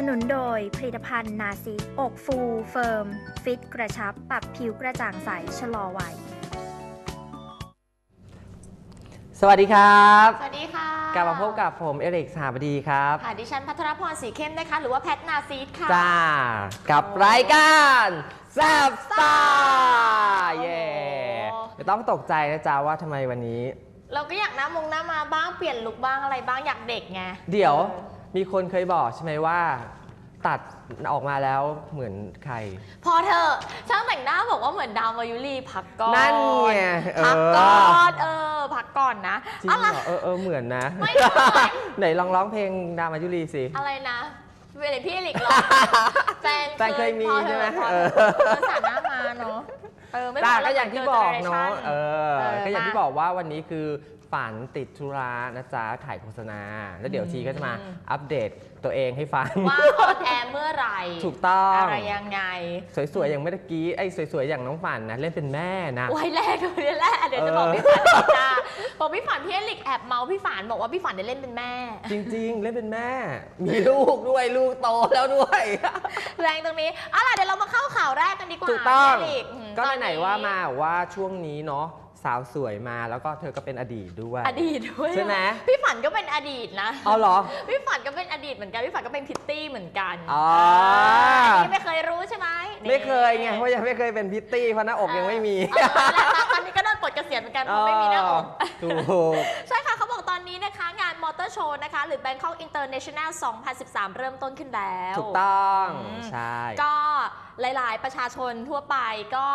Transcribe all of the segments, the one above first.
นับสนุนโดยผลิตภัณฑ์นาซีอกฟู เฟิร์ม ฟิตกระชับ ปรับผิวกระจ่างใส ชะลอวัย สวัสดีครับ สวัสดีค่ะกลับมาพบกับผมเอริกสหบดีครับ ค่ะดิฉันพัทรพรสีเข้มนะคะ หรือว่าแพทนาซีดค่ะ จ้า กับรายการแซบสตาร์เย่ไม่ต้องตกใจนะจ๊ะว่าทำไมวันนี้ เราก็อยากหน้ามงหน้ามาบ้างเปลี่ยนลุคบ้างอะไรบ้างอยากเด็กไง เดี๋ยว มีคนเคยบอกใช่ไหมว่า ตัดออกมาแล้วเหมือนใคร พอเธอะช่างแต่งหน้าบอกว่าเหมือนดาวมายุรีพักก่อนนั่นไงเออ พักก่อนเออ พักก่อนนะจริงอะไรเหรอเออเออเหมือนนะ ไม่เหมือน ไหนลองร้องเพลงดามายุรีสิ อะไรนะเวลาพี่หลิกหรอ แฟนแฟนเคยมีพอถอะใช่ไหมพอเอเถออะภาษาหน้ามาเนาะเออไม่จ้าพอก็แล้วอย่างที่เจบอก generation เนาะเออเออ ก็อย่างที่มาบอกว่าวันนี้คือ ฝันติดธุระนะจ๊ะถ่ายโฆษณา แล้วเดี๋ยวอืมทีก็จะมาอัปเดตตัวเองให้ฟัง ว่าออนแอร์เมื่อไหร่ ถูกต้องอะไรยังไง สวยๆ อย่างเมื่อกี้ไอ้สวยๆ อย่างน้องฝันนะ เล่นเป็นแม่นะโอ้ยแรกเลยแรกเดี๋ยวจะบอกเออพี่ฝันก่อนจ้าบอกพี่ฝันพี่เอลิกแอบเมาพี่ฝันบอกว่าพี่ฝันได้เล่นเป็นแม่ จริง ๆ เล่นเป็นแม่ มีลูกด้วยลูกโตแล้วด้วย แรงตรงนี้เอาล่ะเดี๋ยวเรามาเข้าข่าวแรกกันดีกว่าถูกต้องพี่เอลิกอืมก็ตอไหนๆว่ามาว่าช่วงนี้เนาะ สาวสวยมาแล้วก็เธอก็เป็นอดีตด้วย อดีตด้วยใช่ไหมพี่ฝันก็เป็นอดีตนะเอาเหรอ พี่ฝันก็เป็นอดีตเหมือนกันพี่ฝันก็เป็นพิตตี้เหมือนกันอ๋ออันนี้ไม่เคยรู้ใช่ไหมนี่ไม่เคยไงเพราะยังไม่เคยเป็นพิตตี้เพราะหน้าอกยังไม่มีเออนั่นแหละตอนนี้ก็โดนปลดเกษียณเหมือนกันเพราะไม่มีหน้าอกถูกใช่ค่ะเขาบอกตอนนี้นะคะงานมอเตอร์โชว์นะคะ หรือ Bangkok International 2013 เริ่มต้นขึ้นแล้ว ถูกต้องอืมใช่ก็หลาย ๆ ประชาชนทั่วไปก็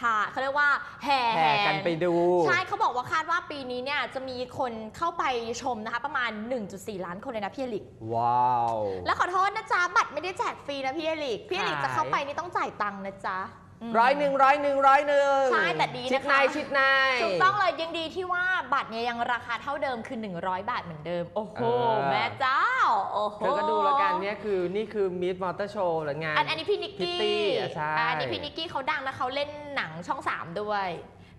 หาเขาเรียกว่าแห่แห่กันไปดู ใช่เขาบอกว่าคาดว่าปีนี้เนี่ยจะมีคนเข้าไปชมนะคะ ประมาณ 1.4 ล้านคนเลยนะพี่เอลิก ว้าว แล้วขอโทษนะจ๊ะบัตรไม่ได้แจกฟรีนะพี่เอลิก พี่เอลิกขายจะเข้าไปนี่ต้องจ่ายตังค์นะจ๊ะม ร้อยหนึ่งร้อยหนึ่งร้อยหนึ่งใช่แต่ดีนะคะ ชิดในชิดใน ถูกต้องเลยยังดีที่ว่าบัตรเนี่ยยังราคาเท่าเดิมคือ 100 บาทเหมือนเดิม โอ้โห เออ แม่เจ้า โอ้โหเธอก็ดูแล้วกันเนี่ยคือนี่คือมิดมอเตอร์โชว์หรืองาน อันอันนี้พี่นิกพิตกี้ตี้อะใช่อะอันนี้พี่นิกกี้เขาดังนะเขาเล่นหนังช่อง 3 ด้วย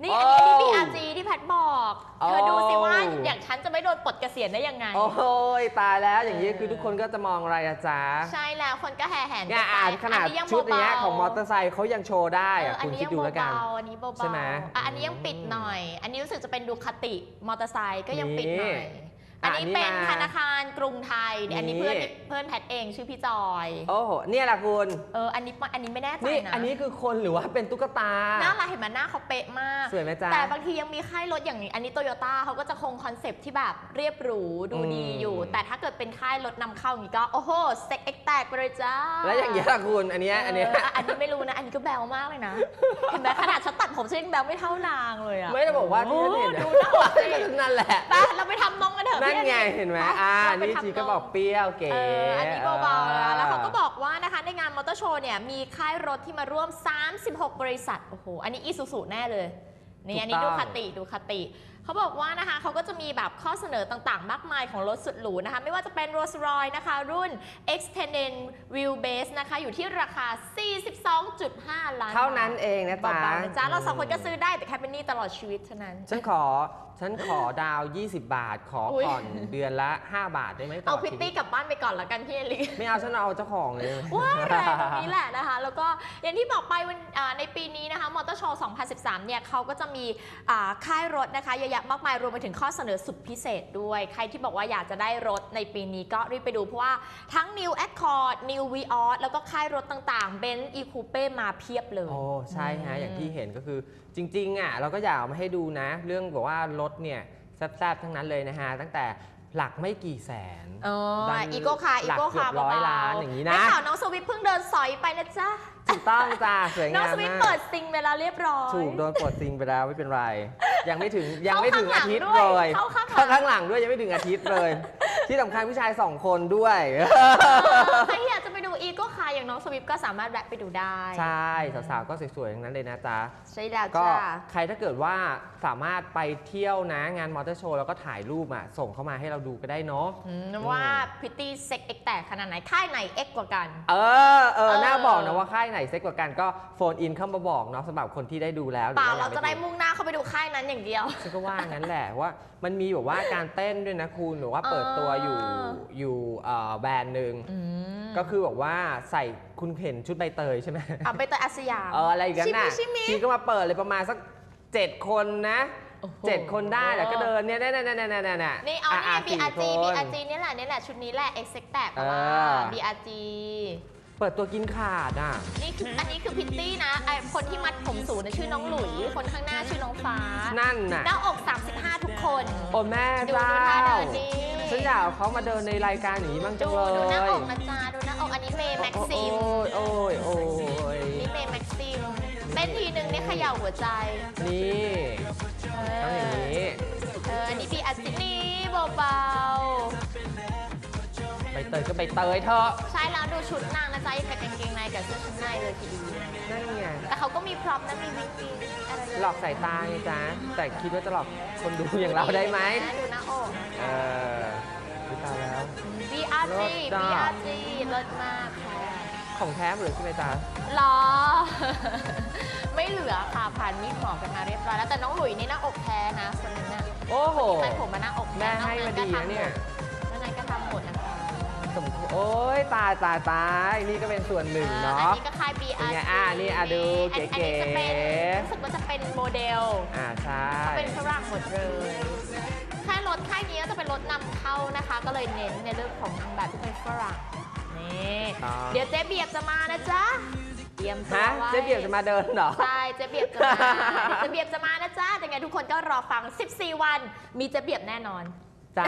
นี่โอ้อันนี้อันนี้พี่อาจีที่แพทบอกโอ้เธอดูสิว่าอย่างฉันจะไม่โดนปลดเกษียณได้ยังไง โอ้ยตายแล้วอย่างนี้เออคือทุกคนก็จะมองอะไรอะจ๊ะใช่แล้วคนก็แห่แหนเนี่ยไปอ่านขนาดอัยังชุดเนี้ยเบาๆของมอเตอร์ไซค์เขายังโชว์ได้เออะออันคุณนี้คิดยังดูแล้วกันเบาๆอันนี้เบาๆใช่ไหมอะอันนี้ยังปิดหน่อย อันนี้รู้สึกจะเป็นดูคติมอเตอร์ไซค์ก็ยังปิดหน่อยนี่ อันนี้อะอันนี้เป็นมาธนาคารกรุงไทยเนี่ยอันนี้นี่เพื่อนเพื่อนแพทเองชื่อพี่จอย โอ้โหเนี่ยแหละคุณ เออ อันนี้อันนี้ไม่แน่ใจนี่นะอันนี้คือคนหรือว่าเป็นตุ๊กตา หน้ารักเห็นไหมหน้าเขาเป๊ะมาก สวยไหมจ๊ะ แต่บางทียังมีค่ายรถอย่างนี้ อันนี้โตโยต้าเขาก็จะคงคอนเซปต์ที่แบบเรียบหรูดูดีอืมอยู่ แต่ถ้าเกิดเป็นค่ายรถนำเข้าอย่างนี้ก็โอ้โหเซ็กเอ็กแตกไปเลยจ้า แล้วอย่างเงี้ยล่ะคุณ อันเนี้ยอันเนี้ยเอันนี้ไม่รู้นะ อันนี้ก็แบวมากเลยนะ เห็นไหมขนาดฉันตัดผมฉันยังแบวไม่เท่านางเลยอะไม่ได้บอกว่าที่ฉันเห็นโอ้ดูหน้าอกสินั่นแหละไปเราไปทำน้องกันเถอะนั่นพี่ไงอลิเห็นไหมปอ่าเราไปนี่ทำทีก็งบอกเปรี้ยวเก๋เอออันนี้เบาๆแล้วแล้วเขาก็บอกว่านะคะในงานมอเตอร์โชว์เนี่ยมีค่ายรถที่มาร่วม 36 บริษัทโอ้โหอันนี้อีซูซูแน่เลยนี่อันนี้ดูคติดูคติเขาบอกว่านะคะเขาก็จะมีแบบข้อเสนอต่างๆ มากมายของรถสุดหรูนะคะ ไม่ว่าจะเป็น Rolls Royce นะคะ รุ่น Extended Wheelbase นะคะ อยู่ที่ราคา 42.5 ล้านบาทเท่านั้นเองนะจ๊ะเบาๆนะจ๊ะเราสองคนก็ซื้อได้แต่แค่เป็นหนี้ตลอดชีวิตเท่านั้น ฉันขอ ฉันขอดาว 20 บาท ขออุ๊ย ผ่อนเดือนละ 5 บาทได้ไหมตลเอาอดพิตชีวิตี้ตกลับบ้านไปก่อนละกันพี่เอลิ ไม่เอาฉันเอาเจ้าของเลย ว้ายแรงตรงนี้แหละนะคะ แล้วก็อย่างที่บอกไปวันอ่าในปีนี้นะคะมอเตอร์โชว์2013 เนี่ยเขาก็จะมีอ่าค่ายรถนะคะเยอะแยะมากมาย รวมไปถึงข้อเสนอสุดพิเศษด้วย ใครที่บอกว่าอยากจะได้รถในปีนี้ก็รีบไปดู เพราะว่าทั้ง New Accord New Vios แล้วก็ค่ายรถต่างๆ Benz e Coupe มาเพียบเลย โอ้ใช่ฮะ อย่างที่เห็นก็คือ จริงๆอะเราก็อยากเอามาให้ดูนะ เรื่องแบบว่ารถเนี่ยแซ่บๆทั้งนั้นเลยนะฮะ ตั้งแต่หลักไม่กี่แสนอ๋อดันอีโก้คาร์อีหลักโก้เกืคาอบร์ร้อยเบาๆล้านอย่างนี้นะ ได้ข่าวน้องสวิตเพิ่งเดินสอยไปนะจ๊ะ ถูกต้องจ้าสวยน้องงามสวิตมากเปิดซิงเวลาเรียบร้อย ถูกโดนปลดซิงไปแล้วไม่เป็นไร ยังไม่ถึงยังไม่ถึงเข้าอาข้างหลังทิตย์ด้วยเลยเข้าข้างหลังเข้าข้างหลังด้วยยังไม่ถึงอาทิตย์เลย ที่สำคัญผู้ชายสองคนด้วย ใครที่อยากจะไปดูอีโก้คาร์อย่างน้องสวิฟก็สามารถแวะไปดูได้ใช่สาวๆก็สวยๆทั้งนั้นเลยนะจ๊ะ ใช่แล้วก็จ้าใครถ้าเกิดว่าสามารถไปเที่ยวนะงานมอเตอร์โชว์แล้วก็ถ่ายรูปอะส่งเข้ามาให้เราดูก็ได้เนาะ อืมว่าพิตตี้เซ็กเอ็กแตกขนาดไหนค่ายไหนเอ็กกว่ากัน เออเออเออ น่าบอกนะว่าค่ายไหนเซ็กกว่ากันก็โฟนอินเข้ามาบอกเนาะสำหรับคนที่ได้ดูแล้วหเปล่าว่เรายังจะได้ม่มุ่งหน้าเข้าไปดูค่ายนั้นอย่างเดียว ฉันก็ว่างั้นแหละว่ามันมีแบบว่าการเต้นด้วยนะคุณหรือว่าเปิดตัวอยู่อ่า อยู่เอ่อแบรนด์หนึ่งอืมก็คือบอกว่าใส่คุณเห็นชุดใบเตยใช่ไหม อะไปเตยอาสยาม เอออะไรอย่างนั้นน่ะชิมิชิมิชีก็มาเปิดเลยประมาณสักเจ็ดคนนะโอ้โหเจ็ดคนได้แล้วก็เดินเนี่ยเนี่ยเนี่ยเนี่ยเนี่ยเนี่ย นี่เอานี่ะบีอาร์สี่จีคนบีอาร์จีนี่แหละนี่แหละชุดนี้แหละเอ็กเซ็กแตกเออบีอาร์จี เปิดตัวกินขาดอะ นี่คืออันนี้คือพิตตี้นะไอคนที่มัดผมสูงนะชื่อน้องหลุย คนข้างหน้าชื่อน้องฟ้านั่นน่ะ หน้าอก 35 ทุกคน โอ้แม่ดูเจ้าดูท่าเดินนี่ฉันอยากเอาเขามาเดินในรายการอย่างนี้บ้างจัดูงเลยดูหน้าอกนะจ๊ะดูหน้าอกอันนี้เมย์แม็กซิม โอ้ยโอ้ยโอ้ยนี่เมย์แม็กซิมเต้นทีนึงนี่เขย่าหัวใจนี่เอต้องอย่างอนี้ เอออันนี้บีอาร์จีนี่เบา ใบเตยก็ใบเตยเถอะๆใช่แล้วดูชุดนางนะจ๊ะยังกับกางเกงในกับเสื้อชั้นในเลยทีเดียวนั่นไงแต่เขาก็มีพร็อพนะมีวิงวิงอะไรหลอกสายตาไงจ๊ะแต่คิดว่าจะหลอกคนดูอย่างเราได้ไหมดูหน้าอกเออดูตายแล้ว BRG เลิศจ้ะ BRG เลิศมากค่ะของแท้หมดเลยใช่ไหมจ๊ะหรอ ไม่เหลือค่ะผ่านมีดหมอกันมาเรียบร้อยแล้วแต่น้องหลุยนี่หน้าอกแท้นะคนนี้น่ะโอ้โห ใส่ผมมาหน้าอกแม่ให้มาดีนะเนี่ย นอกนั้นก็ทำหมดนะคะสมควร โอ้ยตายตายตายนี่ก็เป็นส่วนหนึ่งอัเนาะนนี้ก็ค่ายเป็น BRG ไงอะนี่อะดูอันเก๋อันนี้จะเป็นๆรู้สึกว่าจะเป็นโมเดล อ่าใช่ เป็นฝรั่งหมดเลยค่ายรถค่ายนี้ก็จะเป็นรถนำเข้านะคะ ก็เลยเน้นในเรื่องของนางแบบที่เป็นฝรั่ง นี่ต้องเดี๋ยวเจ๊เบียบจะมานะจ๊ะเตรียมตัวฮะไว้เจ๊เบียบจะมาเดินเหรอ ใช่ เจ๊เบียบจะมาเดี๋ยวเจ๊เบียบจะมานะจ๊ะยังไงทุกคนก็รอฟัง 14 วัน มีเจ๊เบียบแน่นอน จ้า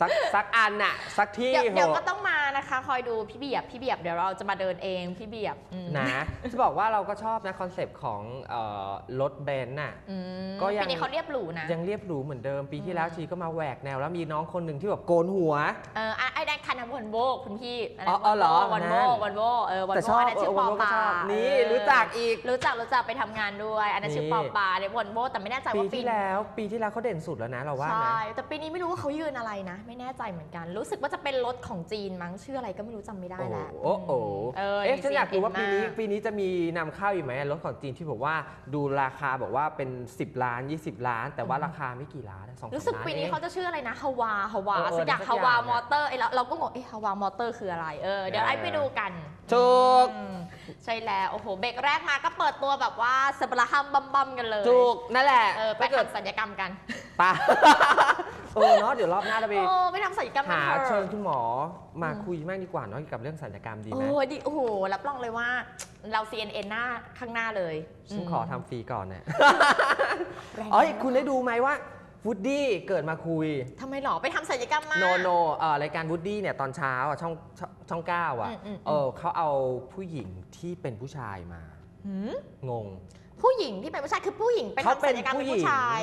สักสักอันน่ะสักที่เดี๋ยวเหเดี๋ยวอะก็ต้องมานะคะ คอยดูพี่เบียบพี่เบียบเดี๋ยวเราจะมาเดินเองพี่เบียบอืมนะจะบอกว่าเราก็ชอบนะคอนเซปต์ของเอ่อรถเบนซ์น่ะ อืมก็ยัง ปีนี้เขาเรียบหรูนะยังเรียบหรูเหมือนเดิมปีที่แล้วอืมชีก็มาแหวกแนวแล้วมีน้องคนหนึ่งที่แบบโกนหัว เอออะไอ้ได้คันนั้นวอนโวคุณพี่นนั้นอ๋ออ๋อเหรอวอนโวนั่นวอนโวเออวอนแต่โวชอบอันนั้นชื่อเอปออวันโวก็ปาชอบนี่เออรู้จักอีก รู้จักรู้จักไปทำงานด้วยอันนั้นชื่อนี่ ปอปาเนี่ยวอนโวแต่ไม่แน่ใจปีว่าปีที่แล้วปีที่แล้วเขาเด่นสุดแล้วนะเราว่าใช่นะแต่ปีนี้ไม่รู้ว่าเขายืนอะไรนะไม่แน่ใจเหมือนกัน รู้สึกว่าจะเป็นรถของจีนมั้งชื่ออะไรก็ไม่รู้จำไม่ได้โอ้แล้วโอ้โอ้เออเอ๊ะฉันอยากรู้ว่าปีนี้เห็นมปีนี้จะมีนำเข้าอีกไหมรถของจีนที่บอกว่าดูราคาบอกว่าเป็น 10 ล้าน 20 ล้าน แต่ว่าราคาไม่กี่ล้านสองรู้สึกล้านปีนี้องเขาจะชื่ออะไรนะฮาวาฮาวาเออเออสักอย่างสักฮาวาอย่างมอเตอร์ไอ้เราเราก็งงเอ๊ะฮาวามอเตอร์คืออะไรเออเดี๋ยวเออไอ้ไปดูกัน ถูก อืมใช่แล้ว โอ้โห เบรกแรกมาก็เปิดตัวแบบว่าสบระฮัมบัมบัมกันเลยถูกนั่นแหละเออไปถ้าเกิดทำศัลยกรรมกันปะเออเนาะเดี๋ยวรอบหน้าเราไปโอ้ไปทำศัลยกรรมกันหาเถเชิญอะคุณหมอมาอืมคุยมากดีกว่าเนาะเกี่ยวกับเรื่องศัลยกรรมดีไหมโอ้ดีโอ้โหรับรองเลยว่าเรา CNN หน้าข้างหน้าเลยฉันขอทำฟรีก่อนเนี่ยแรงเอ้ยคุณได้ดูไหมว่าวูดดี้เกิดมาคุยทำไมหรอ ไปทำศัลยกรรมมา โนโนเอ่อรายการวูดดี้เนี่ยตอนเช้าอะช่องช่องช่องเก้าอะอืมอืมเออเขาเอาผู้หญิงที่เป็นผู้ชายมาหืมงง ผู้หญิงที่เป็นผู้ชายคือผู้หญิงไปเขาทำเป็ศันลยกรรมเป็นผู้หญิงผู้ชาย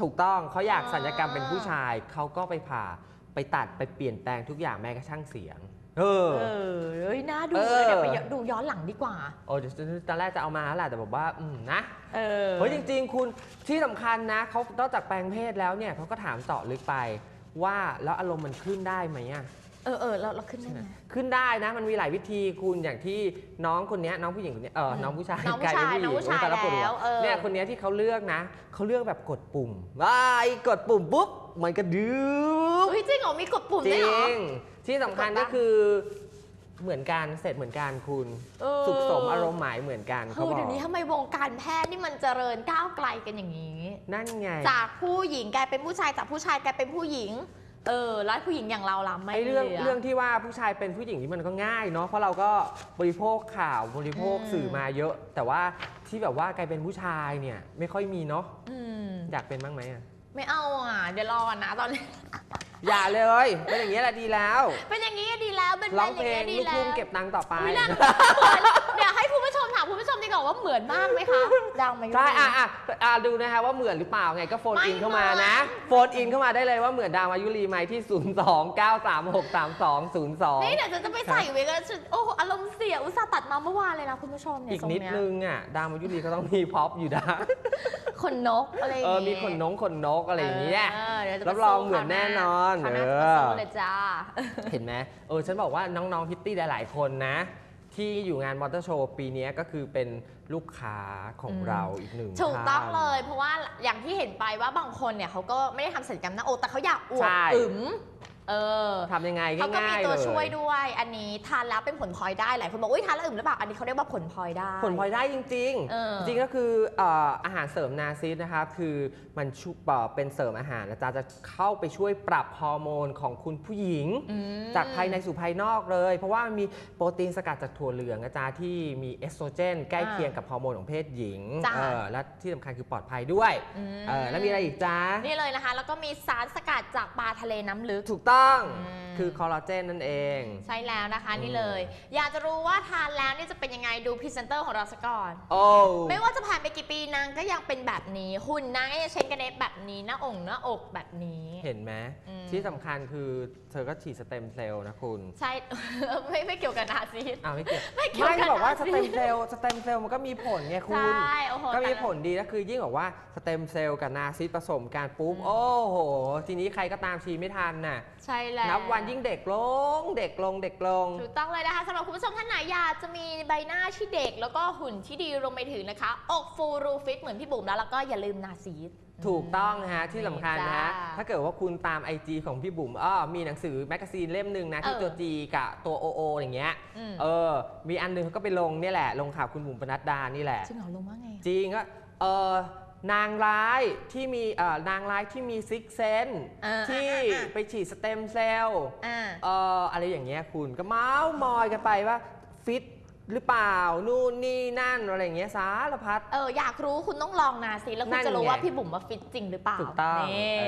ถูกต้องเขาอยากอ่าศัลยกรรมเป็นผู้ชาย เขาก็ไปผ่าไปตัดไปเปลี่ยนแปลงทุกอย่างแม้กระทั่งเสียง เออ เออเอ้ยน่าดูเออเดี๋ยวไปดูย้อนหลังดีกว่า โอ้เดี๋ยวตอนแรกจะเอามาแล้วแหละแต่บอกว่า อืมนะ เออ เฮ้ยจริง ๆ คุณที่สำคัญนะเขานอกจากแปลงเพศแล้วเนี่ยเขาก็ถามเจาะลึกไปว่าแล้วอารมณ์มันขึ้นได้ไหมอะ เออเออเราเราขึ้นได้ไหม ขึ้นได้นะมันมีหลายวิธีคุณอย่างที่น้องคนเนี้ยน้องผู้หญิงคนเนี้ยเอออืมน้องผู้ชายน้องผู้กลายเป็นชายผู้หญิน้องผู้ชายโยตละปดหัแล้วเออ เนี่ยคนเนี้ยที่เขาเลือกนะเขาเลือกแบบกดปุ่มว้ายกดปุ่มปุ๊บมันก็ดื้อเฮ้ยจริงเหรอมีกดปุ่มจด้วยริเหรอ ง ที่สำคัญกดดัก็นคือเหมือนกันเสร็จเหมือนกันคุณ เออ สุขสมอารมณ์หมายเหมือนกันเขาเฮ้ยบอกเดี๋ยวนี้ทำไมวงการแพทย์นี่มันเจริญก้าวไกลกันอย่างนี้ นั่นไง จากผู้หญิงกลายเป็นผู้ชายจากผู้ชายกลายเป็นผู้หญิง เออแล้วผู้หญิงอย่างเราล่ะไม่ไอ้เรื่องหลืเรื่องที่ว่าผู้ชายเป็นผู้หญิงนี่มันก็ง่ายเนาะเพราะเราก็บริโภคข่าวบริโภคอืม สื่อมาเยอะ แต่ว่าที่แบบว่ากลายเป็นผู้ชายเนี่ยไม่ค่อยมีเนาะอืมอยากเป็นบ้างไหมอะไม่เอาอะ เดี๋ยวรอนะตอนนี้ อย่าเลยเป็นอย่างนี้ยแหละดีแล้วเป็นอย่างนี้ก็ดีแล้วเป็นร้องย่าเพลงดีลูกแล้ทุ่วงเก็บตังค์ต่อไป ไม่น่าเดี๋ยวให้ คุณผู้ชมถามคุณผู้ชมดีกว่าว่าเหมือนมากไหมคะดังไหมใช่อะอะอะดูนะคะว่าเหมือนหรือเปล่าไงก็โฟนไม่อินเข้ามานะเหมือนโฟนอินเข้ามาได้เลยว่าเหมือนดาวมายุรีไหมที่ 029363202นี่เดี๋ยวจะไปใส่วิกแล้วฉันโอ้โหอารมณ์เสียอุตส่าห์ตัดมาเมื่อวานเลยนะคุณผู้ชมเนี่ยอีกทรงนิดเนี้ยนึงอะดาวมายุรีก็ต้องมีพ็อปอยู่นะขนนกอะไรอย่างเอองี้มีขนนงขนนกอะไรอย่างเงี้ยเออเดี๋ยวจะรับรองเหมือนแน่นอนคณะเออจะสู้เลยจ้าเห็นไหมเออฉันบอกว่าน้องๆพิตตี้หลายๆคนนะ ที่อยู่งานมอเตอร์โชว์ปีนี้ก็คือเป็นลูกค้าของอืมเราอีกหนึ่งถูกต้องท่านเลย เพราะว่าอย่างที่เห็นไปว่าบางคนเนี่ยเขาก็ไม่ได้ทำศัลยกรรมหน้าอกแต่เขาอยากอวบใช่อึม เออทำยังไงเขาก็มีง่ายๆตัวเลยช่วยด้วย อันนี้ทานแล้วเป็นผลพลอยได้หลายคนบอกอุ้ยทานแล้วอึมหรือเปล่าอันนี้เขาเรียกว่าผลพลอยได้ ผลพลอยได้จริง เออ ๆ จริงก็คือเอ่ออาหารเสริมนาซิสนะครับคือมันชุบเอ่อเป็นเสริมอาหารนะจ๊ะจะเข้าไปช่วยปรับฮอร์โมนของคุณผู้หญิง อืม จากภายในสู่ภายนอกเลย เพราะว่ามันมีโปรตีนสกัดจากถั่วเหลืองนะจ๊ะที่มีเอสโตรเจน ใกล้เคียงกับฮอร์โมนของเพศหญิงจ้ะ เออและที่สำคัญคือปลอดภัยด้วยอืมเออแล้วมีอะไรอีกจ๊ะนี่เลยนะคะ แล้วก็มีสารสกัดจากปลาทะเลน้ำลึก ถูกต้อง อืม คือคอลลาเจนนั่นเอง ใช่แล้วนะคะอืมนี่เลย อยากจะรู้ว่าทานแล้วนี่จะเป็นยังไงดูพรีเซนเตอร์ของเราซะก่อน โอ้ ไม่ว่าจะผ่านไปกี่ปีนางก็ยังเป็นแบบนี้หุ่นนางก็ยังเชนกันเนฟแบบนี้หน้าองค์หน้าอกแบบนี้ เห็นไหมอืมที่สำคัญคือเธอก็ฉีดสเต็มเซลล์นะคุณใช่ ไม่ไม่เกี่ยวกับนาซีดอ้าวไม่เกี่ยวไม่เกี่ยวไม่กับบอกว่านาสซีเต็มดเซลล์สเต็มเซลล์มันก็มีผลไงคุณใช่โอ้โหก็มีแต่ละผลดีนะคือยิ่งบอกว่าสเต็มเซลล์กับนาซิสผสมกันปุ๊บอืม โอ้โห ทีนี้ใครก็ตามชีไม่ทันน่ะใช่แล้ว นับวันยิ่งเด็กลง เด็กลงเด็กลง ถูกต้องเลยนะคะสำหรับคุณผู้ชมท่านไหนอยากจะมีใบหน้าที่เด็ก แล้วก็หุ่นที่ดีรวมไปถึงนะคะ อกฟูรูฟิตเหมือนพี่บุ๋มแล้วแล้วก็อย่าลืมนาซีด ถูกต้องฮะที่สำคัญนะฮะจ้าถ้าเกิดว่าคุณตาม IG ของพี่บุ๋มอ้อมีหนังสือแมกกาซีนเล่มหนึ่งนะที่เออ ตัว G กับตัว OO อย่างเงี้ยอืมเออ มีอันหนึงเขาก็ไปลงเนี่ยแหละ ลงข่าวคุณบุ๋มปนัดดานี่แหละ จริงเหรอลงว่าไงจริงก็เออนางร้ายที่มีเอ่อนางร้ายที่มีซิกเซนอ่าที่อ่าอ่า ไปฉีดสเต็มเซลล์ อ่า เอ่ออะไรอย่างเงี้ยคุณก็เมาส์มอยกันไปว่าฟิต หรือเปล่านู่นนี่นั่นอะไรอย่างเงี้ยสารพัด เอออยากรู้คุณต้องลองนาซีดแล้วคุนั่ณนจะรู้ไง ว่าพี่บุ๋มมาฟิตจริงหรือเปล่าถูกต้องนี่เอ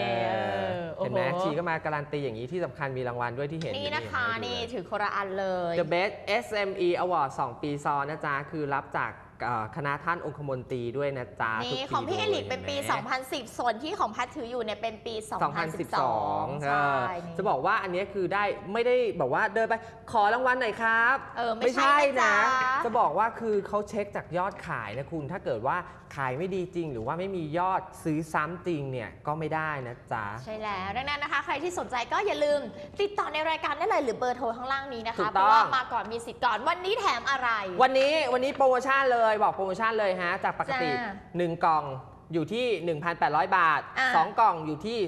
อโอ้เห็นโหไหมชีก็มาการันตีอย่างนี้ที่สำคัญมีรางวัลด้วยที่เห็นนี่นะคะอยู่นี่ให้ดูเลย ถือคนละอันเลย The Best SME Award 2 ปีซ้อนนะจ๊ะ คือรับจากเอ่อ คณะท่านองคมนตรีด้วยนะจ๊ะนี่ทุกของพี่ลเอยลิกเป็นปีห็นไหม2010 ส่วนที่ของแพทถืออยู่เนี่ยเป็นปี 2012 2012ใช่เออนี่จะบอกว่าอันเนี้ยคือได้ไม่ได้บอกว่าเดินไปขอรางวัลหน่อยครับ เออ ไม่ใช่นะนะจ๊ะจะบอกว่าคือเขาเช็คจากยอดขายนะคุณ ถ้าเกิดว่าขายไม่ดีจริง หรือว่าไม่มียอดซื้อซ้ำจริงเนี่ยก็ไม่ได้นะจ๊ะ ใช่แล้ว ดังนั้นนะคะ ใครที่สนใจก็อย่าลืม ติดต่อในรายการได้เลยหรือเบอร์โทรข้างล่างนี้นะถูคะกเพต้องราะว่ามาก่อนมีสิทธิ์ก่อนวันนี้แถมอะไร วันนี้วันนี้โปรโมชั่นเลยบอกโปรโมชั่นเลยฮะ จากปกติ จ้า1 กล่องอยู่ที่ 1,800 บาท อ่า 2 กล่องอยู่ที่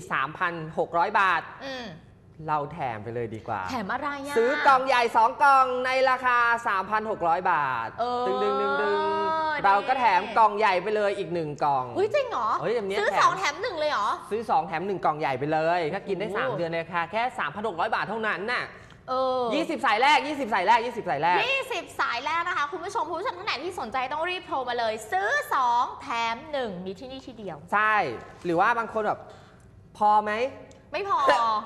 3,600 บาท อืมเราแถมไปเลยดีกว่า แถมอะไรอะ ซื้อกล่องใหญ่ 2 กล่องในราคา 3,600 บาท เออดึงดึงดึงดึงนี่เราก็แถมกล่องใหญ่ไปเลยอีก 1 กล่อง อุ้ยจริงเหรอเฮ้ยแบบเนี้ยซื้อแถม สองแถมหนึ่งเลยเหรอ ซื้อ 2 แถม 1 กล่องใหญ่ไปเลย ถ้ากินได้ โอ้โห 3 เดือนในราคาแค่ 3,600 บาทเท่านั้นน่ะ เออ20 สายแรก 20 สายแรก 20 สายแรก 20 สายแรกนะคะ คุณผู้ชมคุณผู้ชมท่านไหนที่สนใจต้องรีบโทรมาเลย ซื้อ 2 แถม 1 มีที่นี่ที่เดียว ใช่ หรือว่าบางคนแบบพอไหม ไม่พอ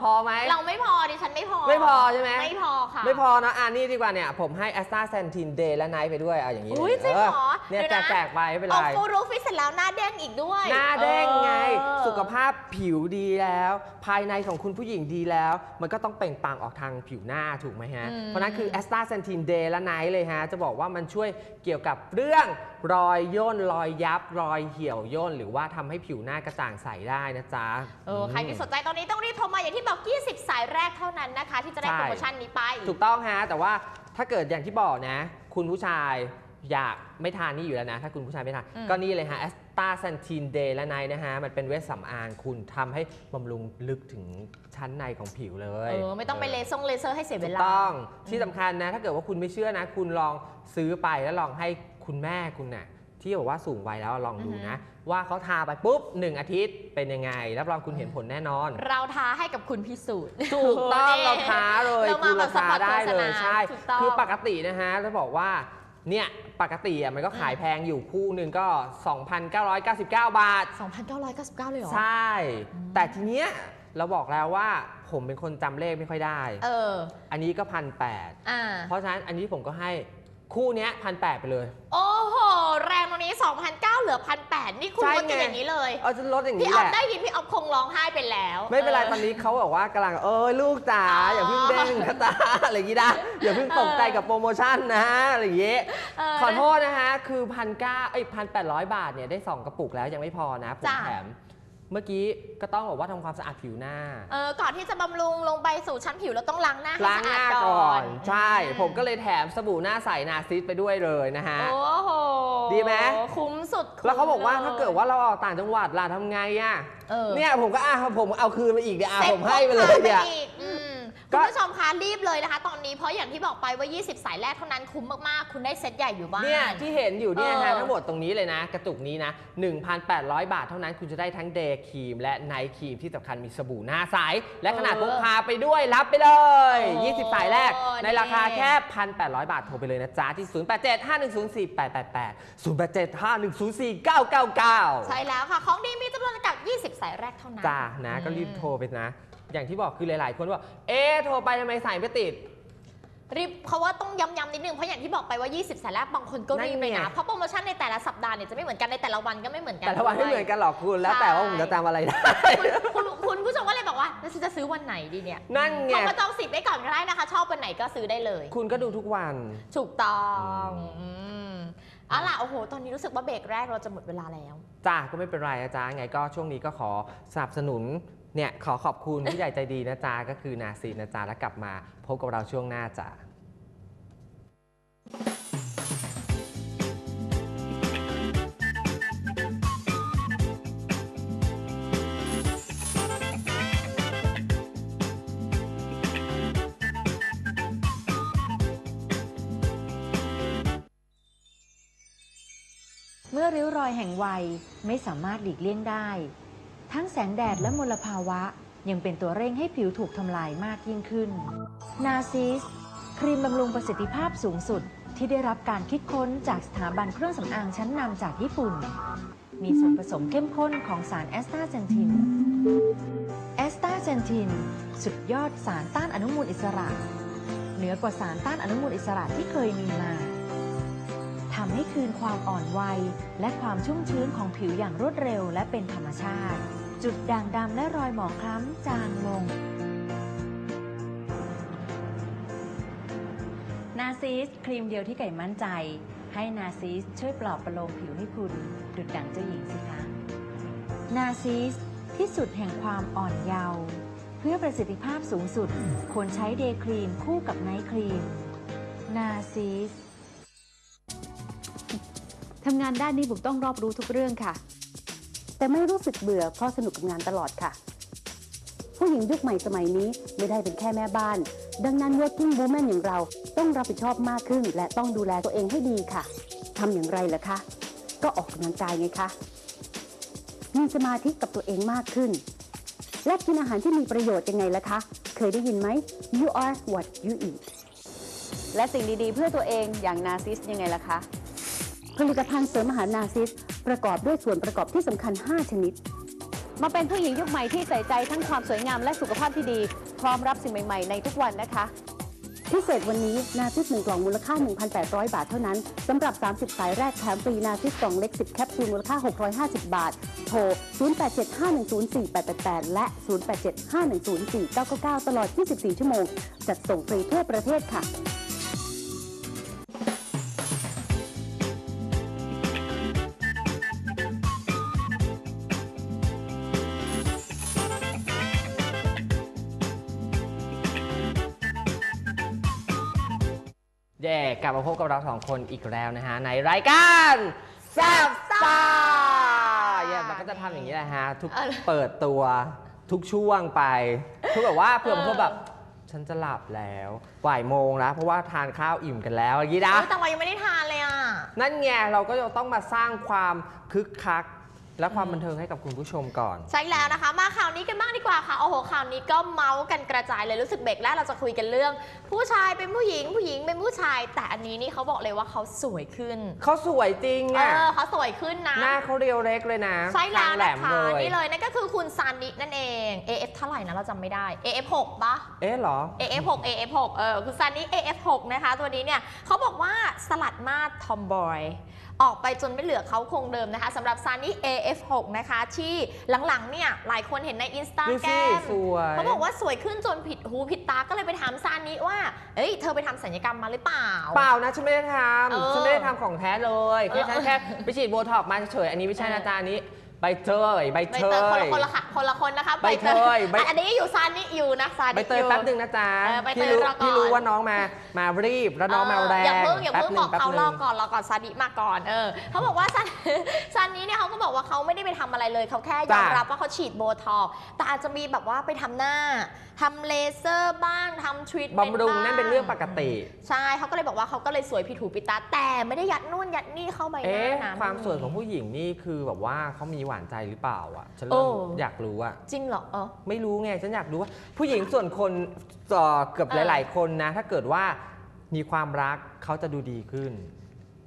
พอไหม เราไม่พอดิฉันไม่พอ ไม่พอใช่ไหม ไม่พอค่ะ ไม่พอเนอะอ่านี่ดีกว่าเนี่ย ผมให้แอสตาเซนทินเดย์และไนท์ไปด้วยเอาอย่างนี้อุ๊ยจริงเหรอเนี่ยเดี๋ยวนะแจกๆไปไม่เป็นอไรอกฟูรูฟิตเสร็จแล้วหน้าเด้งอีกด้วย หน้าเด้งไงเออสุขภาพผิวดีแล้ว ภายในของคุณผู้หญิงดีแล้ว มันก็ต้องเปล่งปลั่งออกทางผิวหน้าถูกไหมฮะอืมเพราะนั้นคือแอสตาเซนทินเดย์และไนท์เลยฮะ จะบอกว่ามันช่วยเกี่ยวกับเรื่องรอยย่นรอยยับรอยเหี่ยวย่น หรือว่าทำให้ผิวหน้ากระจ่างใสได้นะจ๊ะเออใครที่สนใจตอนนี้ต้องรีบโทรมาอย่างที่บอก 20 สายแรกเท่านั้นนะคะ ที่จะได้ใช่โปรโมชั่นนี้ไป ถูกต้องฮะแต่ว่าถ้าเกิดอย่างที่บอกนะ คุณผู้ชายอยากไม่ทานนี่อยู่แล้วนะ ถ้าคุณผู้ชายไม่ทานอืมก็นี่เลยฮะแอสตาเซนทีนเดย์และไนนะฮะ มันเป็นเวชสำอางคุณทำให้บำรุงลึกถึงชั้นในของผิวเลยเออไม่ต้องไปเลเซอร์เลเซอร์ให้เสียเวถูกลาต้องที่สำคัญนะ ถ้าเกิดว่าคุณไม่เชื่อนะ คุณลองซื้อไปแล้วลองให้ คุณแม่คุณน่ะที่บอกว่าสูงวัยแล้วลองดูนะ ว่าเขาทาไปปุ๊บหนึ่งอาทิตย์เป็นยังไงรับรองคุณเห็นผลแน่นอน เราท้าให้กับคุณพิสูจน์ถูกต้องนี่เราท้าเลยเราคุมาณแบเราบสท้าปอร์ตได้โฆษเลณายใช่ถูกต้องคือปกตินะฮะจะบอกว่าเนี่ยปกติอะมันก็ขายแพงอยู่คู่หนึ่งก็ 2,999 บาท 2,999 เลยเหรอ ใช่อืมแต่ทีเนี้ยเราบอกแล้วว่าผมเป็นคนจำเลขไม่ค่อยได้ เออ อันนี้ก็พันแปดอ่าเพราะฉะนั้นอันนี้ผมก็ให้ คู่เนี้ยพันแปดไปเลย โอ้โห แรงตรงนี้ 2,009 เหลือ 1,800 นี่คุณใช่ลดกันไง อย่างนี้เลย เอาจะลดอย่างพี่นี้อแหอฟละได้ยินพี่ออฟคงร้องไห้ไปแล้วไม่เป็นไรออตอนนี้เขาบอกว่ากำลังเออลูกจ๋าอ๋อออย่าเพิ่งเด้งนะตาอะไรอย่างงี้นะอย่าเพิ่งตกใจกับโปรโมชั่นนะอะไรอย่างงี้เออขอโทษนะฮะคือพันเก้าเอ้ยพันแปดร้อยบาทเนี่ยได้ 2 กระปุกแล้วยังไม่พอนะผมจ้ะ แถม เมื่อกี้ก็ต้องบอกว่าทำความสะอาดผิวหน้า เออก่อนที่จะบำรุงลงไปสู่ชั้นผิวเราต้องล้างหน้าให้ล้างหน้าสะอดก่อนใช่อืผมก็เลยแถมสบู่หน้าใสนาซิสไปด้วยเลยนะฮะ โอ้โหดีไหม คุ้มสุดคุ้มแล้วเขาบอกว่าลยถ้าเกิดว่าเราออกต่างจังหวัดล่ะทำไงอะ เออเนี่ยผมก็อะผมเอาคืนมาอีกเดี๋ยวอะซ็ตผมให้ไปเลยเนี่ยพกพาไปอีกอืมก็ คุณผู้ชมคะรีบเลยนะคะ ตอนนี้เพราะอย่างที่บอกไปว่า 20 สายแรกเท่านั้นคุ้มมากๆ คุณได้เซตใหญ่อยู่บ้าน เนี่ยที่เห็นอยู่เนี่ยเอฮะอทั้งหมดตรงนี้เลยนะ กระจุกนี้นะ 1,800 บาทเท่านั้นคุณจะได้ทั้งเดย์ครีม และไนท์ครีมที่สำคัญมีสบู่หน้าใสและขนาดพกพาไปด้วยรับไปเลยโอ้20 สายแรก ในราคานี่แค่ 1,800 บาทโทรไปเลยนะจ๊ะที่ 0875104888 0875104999 ใช่แล้วค่ะของดีมีจำนวนจำกัด 20 สายแรกเท่านั้นจ้านะก็รีบโทรไปนะ อย่างที่บอกคือหลาย ๆ คนว่าเอ๊ะโทรไปทำไมสายไม่ติด รีบเขาว่าต้องย้ำๆนิดนึง เพราะอย่างที่บอกไปว่า 20สายแรกบางคนก็รีบไปนั่นนะไงเพราะโปรโมชั่นในแต่ละสัปดาห์เนี่ยจะไม่เหมือนกันในแต่ละวันก็ไม่เหมือนกันแต่ละวันไม่เหมือนกันหรอกคุณ แล้วแต่ว่าผมจะจำอะไรได้คุณคุณคุณผู้ชมก็เลยบอกว่าแล้วฉันจะซื้อวันไหนดีเนี่ยนั่นไงโทรมาจองสิทธิ์ไว้ก่อนก็ได้นะคะ ชอบวันไหนก็ซื้อได้เลย คุณก็ดูทุกวัน ถูกต้องอืมเอาล่ะโอ้โห ตอนนี้รู้สึกว่าเบรกแรกเราจะหมดเวลาแล้ว จ้าก็ไม่เป็นไรนะจ๊ะไงก็ช่วงนี้ก็ขอสนับสนุน เนี่ยขอขอบคุณผู้ใหญ่ใจดีนะจ๊ะก็คือนาซีนะจ๊ะแล้วกลับมาพบกับเราช่วงหน้าจ้ะเมื่อริ้วรอยแห่งวัยไม่สามารถหลีกเลี่ยงได้ ทั้งแสงแดดและมลภาวะ ยังเป็นตัวเร่งให้ผิวถูกทำลายมากยิ่งขึ้น นาซิสครีมบำรุงประสิทธิภาพสูงสุดที่ได้รับการคิดค้นจากสถาบันเครื่องสำอางชั้นนำจากญี่ปุ่น มีส่วนผสมเข้มข้นของสารแอสตาเซนทินแอสตาเซนทิน สุดยอดสารต้านอนุมูลอิสระ เหนือกว่าสารต้านอนุมูลอิสระที่เคยมีมาทำให้คืนความอ่อนวัยและความชุ่มชื้นของผิวอย่างรวดเร็วและเป็นธรรมชาติ จุดด่างดำและรอยหมองคล้ำจางลง นาซีสครีมเดียวที่ไก่มั่นใจ ให้นาซีสช่วยปลอบประโลมผิวให้คุณ ดุดดั่งเจ้าหญิงสิคะ นาซีสที่สุดแห่งความอ่อนเยาว์เพื่อประสิทธิภาพสูงสุด ควรใช้เดย์ครีมคู่กับไนท์ครีม นาซีสทำงานด้านนี้บุกต้องรอบรู้ทุกเรื่องค่ะ แต่ไม่รู้สึกเบื่อเพราะสนุกกับงานตลอดค่ะ ผู้หญิงยุคใหม่สมัยนี้ไม่ได้เป็นแค่แม่บ้าน ดังนั้น working woman อย่างเราต้องรับผิดชอบมากขึ้น และต้องดูแลตัวเองให้ดีค่ะทำอย่างไรล่ะคะ ก็ออกกำลังกายไงคะมีสมาธิกับตัวเองมากขึ้น และกินอาหารที่มีประโยชน์ยังไงล่ะคะ เคยได้ยินไหม you are what you eat และสิ่งดีๆ เพื่อตัวเองอย่างนาซิสยังไงล่ะคะ ผลิตภัณฑ์เสริมอาหารนาซิส ประกอบด้วยส่วนประกอบที่สำคัญ 5 ชนิด มาเป็นผู้หญิงยุคใหม่ที่ใส่ใจทั้งความสวยงามและสุขภาพที่ดี พร้อมรับสิ่งใหม่ ๆ ในทุกวันนะคะ พิเศษวันนี้นาซิส1กล่องมูลค่า 1,800 บาทเท่านั้นสำหรับ 30 สายแรกแถมฟรีนาซิสกล่องเล็ก 10 แคปซูลมูลค่า 650 บาท โทร 0875104888 และ 0875104999 ตลอด 24 ชั่วโมง จัดส่งฟรีทั่วประเทศค่ะ ลับมาพบกับเราสองคนอีกแล้วนะฮะในรายการแซ่บซ่าเย่มันก็จะทำอย่างนี้แหละฮะทุกเออเปิดตัวทุกช่วงไปคือแบบว่าเผื่อบางคนเออแบบฉันจะหลับแล้วบ่ายโมงแล้วเพราะว่าทานข้าวอิ่มกันแล้วอย่างนี้นะเอ้ยแต่ว่ายังไม่ได้ทานเลยอะ นั่นไงเราก็จะต้องมาสร้างความคึกคัก และความบันเทิงให้กับคุณผู้ชมก่อน ใช่แล้วนะคะ มาข่าวนี้กันบ้างดีกว่าค่ะโอ้โหข่าวนี้ก็เมาส์กันกระจายเลยรู้สึกเบรกแรกเราจะคุยกันเรื่อง ผู้ชายเป็นผู้หญิงผู้หญิงเป็นผู้ชาย แต่อันนี้นี่เขาบอกเลยว่าเขาสวยขึ้นเขาสวยจริงเออะอเขาสวยขึ้นนะหน้าเขาเรียวเล็กเลยนะใช่แล้วคางแหลนะมคะเลยนี่เลยนั่นก็คือคุณซานินั่นเอง AF เท่าไหร่นะเราจำไม่ได้ AF 6ปะ เอ๊ะเหรอ AF6 AF6 เออคือซานิ AF6 นะคะ ตัวนี้เนี่ยเขาบอกว่าสลัดมาดทอมบอย ออกไปจนไม่เหลือเขาคงเดิมนะคะสำหรับซานิ AF6 นะคะที่หลังๆเนี่ยหลายคนเห็นในอินสตาดูแกรสิมสวยเขาบอกว่าสวยขึ้นจนผิดหูผิดตาก็เลยไปถามซานิว่า เอ้ยเธอไปทำศัลยกรรมมาหรือเปล่า เปล่านะฉันไม่ได้ทเออำฉันไม่ได้ทำของแท้เลยแค่เออฉันแค่ไปฉีดโบท็อกซ์มาเฉยๆอันนี้ไม่ใช่นะจ๊ะอันนี้ ใบเตยใบใบเตเตย ยคนละคนละค่ะคนละคนนะคะใบเตยใบอะอันนี้อยู่ซานิอยู่นะซานิ ใบเตยอยู่แป๊บหนึ่งนะจ๊ะเออใบเตยพี่รู้รอก่อน พี่รู้ว่าน้องมา มารีบแล้วน้องมาแรงอย่าเพิ่งอย่าเพิ่งแป๊บอกแป๊เขาหรนึ่องก่อนรอก่อนซาดิมาก่อนเออเขาบอกว่าซันซันนี้เนี่ยเขาก็บอกว่าเขาไม่ได้ไปทำอะไรเลยเขาแค่ยอมจ้ะรับว่าเขาฉีดโบท็อกซ์แต่อาจจะมีแบบว่าไปทำหน้าทำเลเซอร์บ้างทำทรีทเมนต์บำรุงนั่นเป็นเรื่องปกติ ใช่เขาก็เลยบอกว่าเขาก็เลยสวยผิดหูผิดตาแต่ไม่ได้ยัดนู่นยัดนี่เข้าใบหน้าเอ๊ะนะ ความสวยของผู้หญิงนี่คือแบบว่าเขามีหวานใจหรือเปล่าอะฉันโอ้เริ่มอยากรู้อะจริงเหรอเออ ไม่รู้ไงฉันอยากรู้ว่า ผู้หญิงส่วนคนเอ่อเกือบเออหลาย ๆ คนนะ ถ้าเกิดว่ามีความรักเขาจะดูดีขึ้น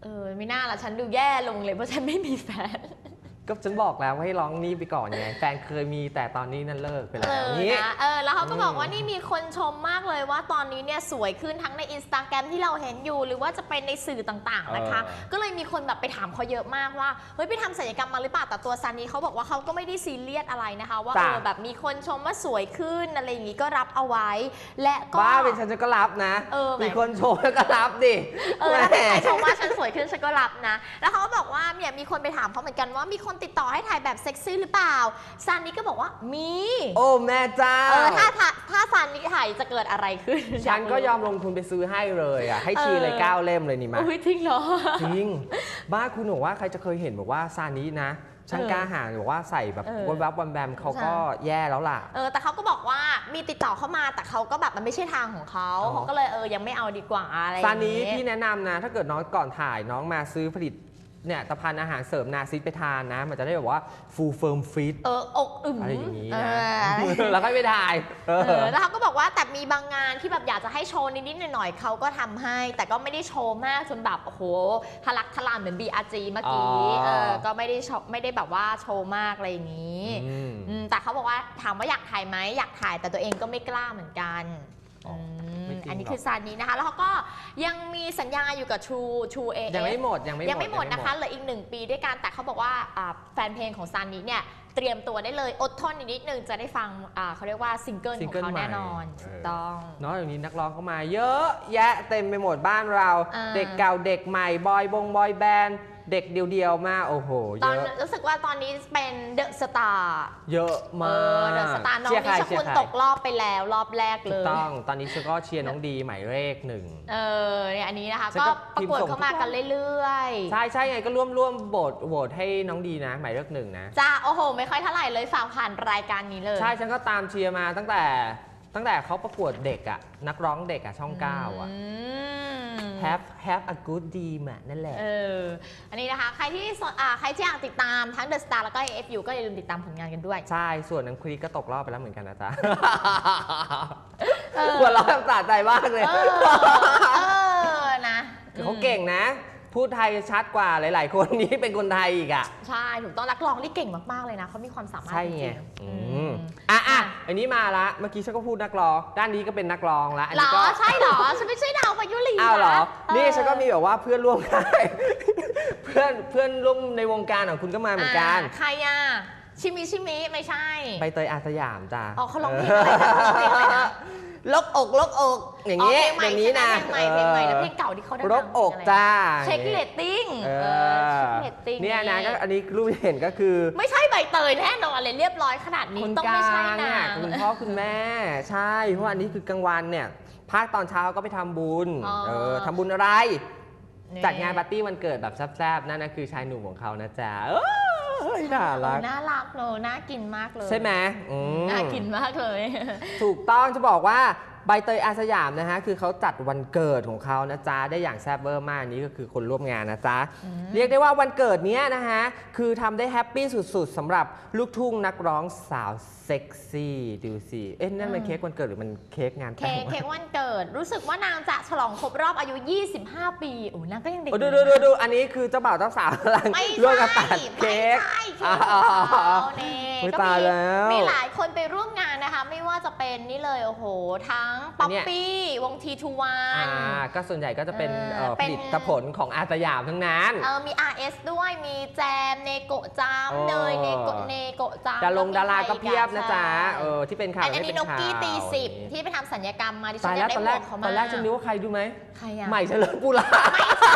เออไม่น่าละฉันดูแย่ลงเลยเพราะฉันไม่มีแฟน ก็ฉันบอกแล้วว่าให้ร้องนี่ไปก่อนไงแฟนเคยมีแต่ตอนนี้นั่นเลิกไปแล้เอวอนี้ นะเออแล้วเขาก็บอกอืมว่านี่มีคนชมมากเลยว่าตอนนี้เนี่ยสวยขึ้นทั้งในอินสตาแกรมที่เราเห็นอยู่ หรือว่าจะเป็นในสื่อต่างๆนะคะก็เลยมีคนแบบไปถามเขาเยอะมากว่าเฮ้ยไปทำศัลยกรรมมาหรือเปล่าแต่ตัวซันนี่เขาบอกว่าเขาก็ไม่ได้ซีเรียสอะไรนะคะ ว่าเออแบบมีคนชมว่าสวยขึ้นอะไรอย่างงี้ก็รับเอาไว้ และก็ บ้าเป็นฉันฉันก็รับนะ เออแหม มีคนโชว์แล้วก็รับดิเออแหมถ้าใครชมว่าฉันสวยขึ้นฉันก็รับนะ แล้วเขาก็บอกว่าเนี่ยมีคนไปถามเขาเหมือนกันว่ามีคนติดต่อให้ถ่ายแบบเซ็กซี่หรือเปล่าซันนี่ก็บอกว่ามีโอ้แม่เจ้าเออถ้าถ้าถ้าซันนี่ถ่ายจะเกิดอะไรขึ้นฉันก็ยอมลงทุนไปซื้อให้เลยอะให้ชีเลยเออเก้าเล่มเลยนี่มาอุ้ยจริงเหรอจริง บ้าคุณบอกว่าใครจะเคยเห็นบอกว่าซานี้นะช่างเออกล้าหาญบอกว่าใส่แบบเออวันวับวันแบมเขาก็แย่แล้วล่ะ เออ แต่เขาก็บอกว่ามีติดต่อเข้ามาแต่เขาก็แบบมันไม่ใช่ทางของเขาอ๋อเขาก็เลยเออยังไม่เอาดีกว่าอะไรอย่ซางนี้งี้พี่แนะนำนะ ถ้าเกิดน้องก่อนถ่ายน้องมาซื้อผลิต เนี่ยตะพันอาหารเสริมนาซิสไปทานนะ มันจะได้แบบว่าฟูลเฟิร์มฟิตเอออกอึมอะไรอย่างนี้เอนะอแล้วก็ไปถ่ายเอเอออแล้วเขาก็บอกว่าแต่มีบางงานที่แบบอยากจะให้โชว์นิดๆหน่อยๆเขาก็ทำให้ แต่ก็ไม่ได้โชว์มากจนแบบโอ้โหทะลักทะลานเหมือน BRG เมื่อกี้อ๋อเออก็ไม่ได้โชว์ไม่ได้แบบว่าโชว์มากอะไรอย่างนี้ อืม อืมแต่เขาบอกว่าถามว่าอยากถ่ายไหมอยากถ่ายแต่ตัวเองก็ไม่กล้าเหมือนกันอ๋อมไม่จริง อันนี้หรอกคือซานี้นะคะ แล้วเขาก็ยังมีสัญญาอยู่กับ True True AF ยังไม่หมดยังไม่หมดยังไม่หมดนะคะเหลืออีกหนึ่งปีด้วยกันแต่เขาบอกว่าอ่าแฟนเพลงของซานี้เนี่ยเตรียมตัวได้เลยอดทนอีกนิดนึงจะได้ฟังอ่าเขาเรียกว่าซิงเกิลซิขงองเกิลเขาใหม่แน่นอนเออถูกต้องเนาะอย่างนี้นักร้องเข้ามา เยอะแยะเต็มไปหมดบ้านเราอ่าเด็กเก่าเด็กใหม่บอยบงบอยแบนด์ เด็กเดียวๆ มาโอ้โห ตเยอนอะ รู้สึกว่าตอนนี้เป็นเดอะสตาร์เยอะเอมาอกเดอะสตาร์น้องเชียร์ใครนิชเชียคุณร์ใครตกรอบไปแล้วรอบแรกถูเลกย ต้อง ตอนนี้ฉันก็เชียร์น้องดีหมายเลขหนึ่ง เออเนี่ยอันนี้นะคะ ฉันก็ก็ประกวดพิมพ์ส่ง เข้ามาทุกวันกันเรื่อยใช่ใช่ไงก็ร่วมร่วมโหวตโหวตให้น้องดีนะ หมายเลขหนึ่งนะ ๆจ้าโอ้โห ไม่ค่อยเท่าไหร่เลยฝากผ่านรายการนี้เลย ใช่ฉันก็ตามเชียร์มาตั้งแต่ตั้งแต่เขาประกวดเด็กอะนักร้องเด็กอะช่องเก้าอะม have have a good dream อะนั่นแหละ เออ อันนี้นะคะ ใครที่สนอ่าใครที่อยากติดตามทั้ง The Star แล้วก็ AFU ก็อย่าลืมติดตามผลงานกันด้วย ใช่ ส่วนนังครีก็ตกรอบไปแล้วเหมือนกันนะจ๊ะเออหัวเราะแบบสะใจมากเลยเออ เออ นะ คือเขาเก่งนะ พูดไทยชัดกว่าหลาย ๆ คนนี้เป็นคนไทยอีกอะใช่ถูกต้องนักร้องที่เก่งมากๆเลยนะเขามีความสามารถใช่ไงจริๆอือืมมอะอะอันนี้มาละเมื่อกี้ฉันก็พูดนักร้อง ด้านนี้ก็เป็นนักร้องละอันเหรนี้อก็ใช่เหรอฉันไม่ใช่ดาวพายุรีอ้าวเหรอะนี่เออฉันก็มีแบบว่าเพื่อนร่วมค่าย เพื่อนเพื่อนร่วมในวงการของคุณก็มาเหมือนกันาใครอะ ชิมิชิมิไม่ใช่ใบเตยอาสยามจ้าอ๋อเขาร้องเพลงอะไรนะเขาร้องเพลงอะไรนะ ลบอกลกอกอย่างนี้อ๋อเพลงใหม่อย่างนี้นะใช่ไหมเพลงใหม่เพลงใหม่แล้วเพลงเก่าที่เขาดังๆลกอกเพลงอะไรจ้าเช็คเรตติ้งเอเอออเช็คเรตติ้งเนี่ยนะก็อันนี้รูปที่เห็นก็คือ ไม่ใช่ใบเตยแน่นอนเลยเรียบร้อยขนาดนี้คนต้องกลาไม่ใช่งนะอะคุณพ่อคุณแม่ ใช่เพราะว่าอันนี้คือกลางวันเนี่ยภาคตอนเช้าก็ไปทำบุญอ๋อเออทำบุญอะไรนี่จัดงานปาร์ตี้วันเกิดแบบแซ่บๆนั่นนะคือชายหนุ่มของเขานะจ๊ะเอ้ย น่ารักเออน่ารักเลยน่ากินมากเลย ใช่ไหมอืม น่ากินมากเลย ถูกต้องจะบอกว่า ใบเตยอาสยามนะฮะคือเขาจัดวันเกิดของเขานะจ๊ะได้อย่างแซ่บเวอร์มากนี่ก็คือคนร่วมงานนะจ๊ะอืมเรียกได้ว่าวันเกิดเนี้ยนะฮะคือทำได้แฮปปี้สุดๆสำหรับลูกทุ่งนักร้องสาวเซ็กซี่ดูสิเอ๊ะนั่นมันเค้กวันเกิดหรือมันเค้กงานแต่เค้งกวะเค้กวันเกิดรู้สึกว่านางจะฉลองครบรอบอายุ 25 ปีโอ้นางก็ยังเด็กโอ้อดูยู่ดูนะดูดูอันนี้คือเจ้าบ่าวเจ้าสาวกำลังไม่ร่วมใช่กันตัดเค้กไม่ใช่เค้อ๋กอของเขานี่อุ๊ยก็ตายมีแล้วมีหลายคนไปร่วมงานนะคะ ไม่ว่าจะเป็นนี่เลยโอ้โหทั้งป๊อปปี้วงทีทูวาอ่านก็ส่วนใหญ่ก็จะเป็นเออเอ่อผเป็น ลิตผลของอาสยามทั้งนั้น เออมี RS ด้วยมีแจมเนโกะจามโอ้ เนยเนโกะเนโกะจามดารงดาราก็เพียบนะจ๊ะใช่เออที่เป็นข่าวอันที่นี้เป็นนกกี้ข่าวตีสิบอย่างนี้ที่ไปทำสัญญกรรมมาดิฉัตานยอยาแล้วกได้ตอนแรกหมวกเขาตมาอนแรกฉันนึกว่าใครดูไหม ใครอะใหม่เฉลิมปุระ ไม่ใช่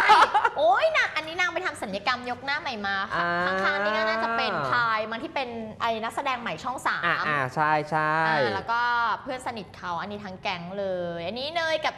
โอ้ยนางอันนี้นางไปทำสัญญกรรมยกหน้าใหม่มาค่ะอ่า ข้างๆนี่ก็น่าจะเป็นพายมันที่เป็นไอ้นักแสดงใหม่ช่องสามอ่าอ่าใช่ใช่อ่าแล้วก็เพื่อนสนิทเขาอันนี้ทั้งแก๊งเลย อันนี้เนยกับ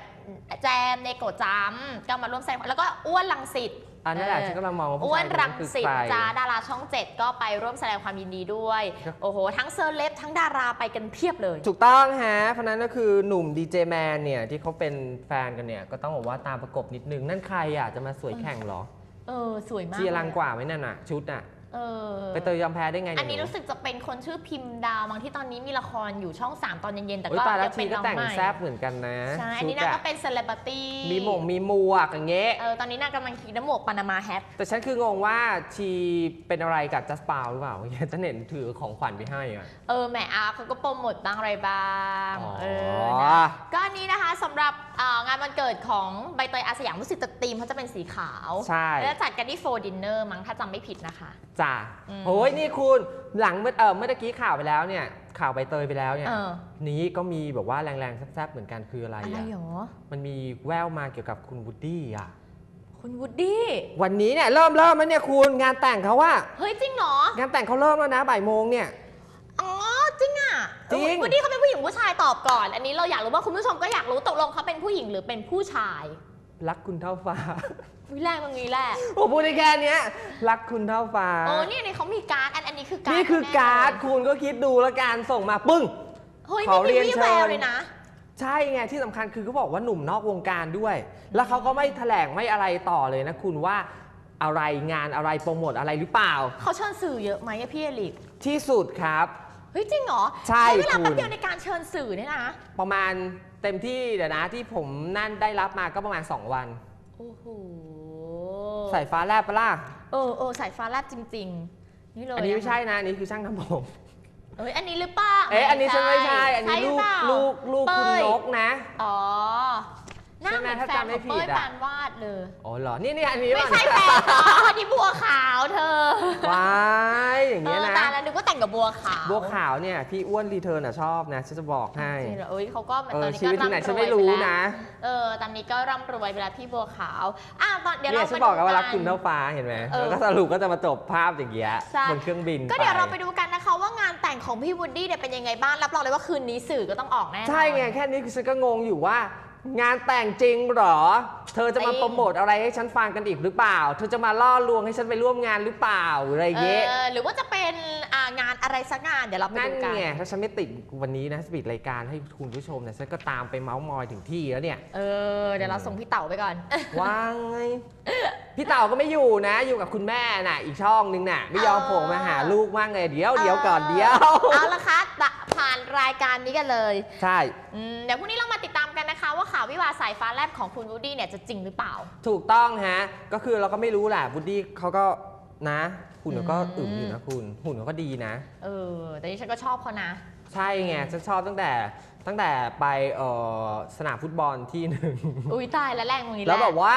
แจมเนโกะจัมก็มาร่วมแสดงแล้วก็อ้วนลังสิต อันนั้นแหละเออฉันก็ลังมองว่าผู้อ้วชานยคนรันั้งนคือสิตใคร จ้าดาราช่องเจ็ดก็ไปร่วมแสดงความยินดีด้วย ครับ โอ้โห ทั้งเซอร์เลบทั้งดาราไปกันเพียบเลย ถูกต้องฮะ เพราะนั้นก็คือหนุ่มดีเจแมนเนี่ย ที่เขาเป็นแฟนกันเนี่ย ก็ต้องบอกว่าตามประกบนิดนึง นั่นใครอะ จะมาสวยแข่งเหรอ เออ สวยมากจีรังเลยกว่าไหมนั่นน่ะ ชุดน่ะ เออไปเตยยอมแพ้ได้ไงอันนี้เยหรู้สึกจะเป็นคนชื่อพิมพ์ดาวบางที่ตอนนี้มีละครอยู่ช่อง 3 ตอนเย็นๆ แต่โอ้ยก็ตายแล้ยัวงชีเป็นก็น้องแต่งใหม่แซบเหมือนกันนะใช่อันชุนี้ดนางอะก็เป็นเซเลบริตี้มีหมงมีหมวกอย่างเงี้ยเออตอนนี้นางกำลังคิดน้ำหมวกปานามาแฮทแต่ฉันคืองงว่าชีเป็นอะไรกับจัสปาวหรือเปล่าฉันเห็นถือของขวัญไปให้อะเออแหมอาเขาก็โปรโมทบ้างอะไรบ้างอ๋อเออนะก็อันนี้นะคะสำหรับเอ่องานวันเกิดของใบเตยอาสยามรู้สึกจะธีมเขาจะเป็นสีขาวใช่แล้วจัดกันที่โฟดินเนอร์มั้งถ้าจำไม่ผิดนะคะจ้ะอืมโอ้ยนี่คุณหลังเมื่อเออเมื่อตะกี้ข่าวไปแล้วเนี่ย ข่าวใบเตยไปแล้วเนี่ย เออ นี้ก็มีแบบว่าแรงๆแซ่บๆเหมือนกันคืออะไรอะไรอะหรอ มันมีแววมาเกี่ยวกับคุณวูดดี้อะคุณวูดดี้ วันนี้เนี่ยเริ่มเริ่มแล้วเนี่ยคุณงานแต่งเขาว่า เฮ้ยจริงเหรอ งานแต่งเขาเริ่มแล้วนะบ่ายโมงเนี่ย อ๋อจริงอะจริง วูดดี้เขาเป็นผู้หญิงผู้ชายตอบก่อน อันนี้เราอยากรู้ว่าคุณผู้ชมก็อยากรู้ตกลงเขาเป็นผู้หญิงหรือเป็นผู้ชาย รักคุณเท่าฟ้า วิแรงตรงนี้แหละโอ้พูดได้แค่เนี้ย รักคุณเท่าฟ้า โอ้นี่นี่เขามีการ์ดอันอันนี้คือการ์ดนี่คือแๆการ์ดเลยคุณก็คิดดูแล้วการส่งมาปึ้งเฮ้ยขอไม่เรีมียนวี่แววเชิญเลยนะ ใช่ไงที่สำคัญคือเขาบอกว่าหนุ่มนอกวงการด้วย แล้วเขาก็ไม่แถลงไม่อะไรต่อเลยนะคุณว่าอะไรงานอะไรโปรโมทอะไรหรือเปล่า เขาเชิญสื่อเยอะไหมอะพี่เอลิกที่สุดครับ เฮ้ยจริงเหรอ ใช่เวลาคุณแป๊บเดียวในการเชิญสื่อเนี่ยนะ ประมาณ เต็มที่เดี๋ยวนะที่ผมนั่นได้รับมาก็ประมาณ 2 วัน โอ้โหสายฟ้าแลบปะล่ะเออเออสายฟ้าแลบจริง ๆ นี่เลยอันนี้ไม่ะใช่นะอันนี้คือช่างทำผม เอ้ยอันนี้หรือเปล่าเอ๊ะอันนี้ฉันไม่ใช่ อันนี้ลูกใช่เปาลูกลูกคุณเป้ยนกนะ อ๋อ หน้าเหมือนใช่ไหมถ้าแฟนจำไม่ของผิดเป้ยอะปานวาดเลย อ๋อเหรอ นี่นี่อันนี้ไม่ป่ะใช่แฟนอ๋ออันนี้บัวขาวเธอว้ายอย่างเอเงี้ยอนะตายแล้วนึกว่าแต่งกับบัวขาว บัวขาวเนี่ยพี่อ้วนรีเทิร์นอะชอบนะฉันจะบอกให้จริงเหรอเอ้ยเขาก็เอตออนนี้ชีก็วิตที่ไหนร่ำฉันรวยไม่รู้ปแล้วนะเออตอนนี้ก็ร่ำรวยไปแล้วพี่บัวขาวอะตอนเดี๋ยวเนี่เรายฉันมาบอกดูกันว่ารักกัคุณเท่าฟ้าเห็นไหมเออแล้วก็สรุปก็จะมาจบภาพอย่างเงี้ยใช่บนเครื่องบิน ก็เดี๋ยวเราไปไปดูกันนะคะว่างานแต่งของพี่วูดดี้เนี่ยเป็นยังไงบ้างรับรองเลยว่าคืนนี้สื่อก็ต้องออกแน่นอนใช่ไงแค่นี้คือฉันก็งงอยู่ว่า งานแต่งจริงเหรอ เธอจะมาจริงโปรโมทอะไรให้ฉันฟังกันอีกหรือเปล่า เธอจะมาล่อลวงให้ฉันไปร่วมงานหรือเปล่าหรืออะไรเอเงี้ยอหรือว่าจะเป็นอ่างานอะไรสักงานเดี๋ยวเราไปนั่นดูกันไงถ้าฉันไม่ติดวันนี้นะสปีดรายการให้คุณผู้ชมเนี่ยฉันก็ตามไปเมาส์มอยถึงที่แล้วเนี่ย เออเดี๋ยวเราส่งพี่เต๋าไปก่อน ว่างไง พี่เต่าก็ไม่อยู่นะ อยู่กับคุณแม่น่ะ อีกช่องนึงน่ะ ไม่ยอมโผล่มาหาลูกมากเลยเดี๋ยวเดี๋ยวก่อนเดี๋ยว เอาละคะตะผ่านรายการนี้กันเลยใช่ อืมเดี๋ยวพรุ่งนี้เรามาติดตามกันนะคะว่าข่าววิวาห์สายฟ้าแลบของคุณวูดดี้เนี่ยจะจริงหรือเปล่า ถูกต้องฮะ ก็คือเราก็ไม่รู้แหละบูดดี้เขาก็นะหุ่นเขาก็อืมอึมอยู่นะคุณหุ่นเขาก็ดีนะ เออ แต่นี่ฉันก็ชอบเขานะ ใช่ไงฉันชอบตั้งแต่ตั้งแต่ไปเอ่อสนามฟุตบอลที่หนึ่งอุ้ยตายแล้วแรงตรงนี้หะแล้วแบบว่า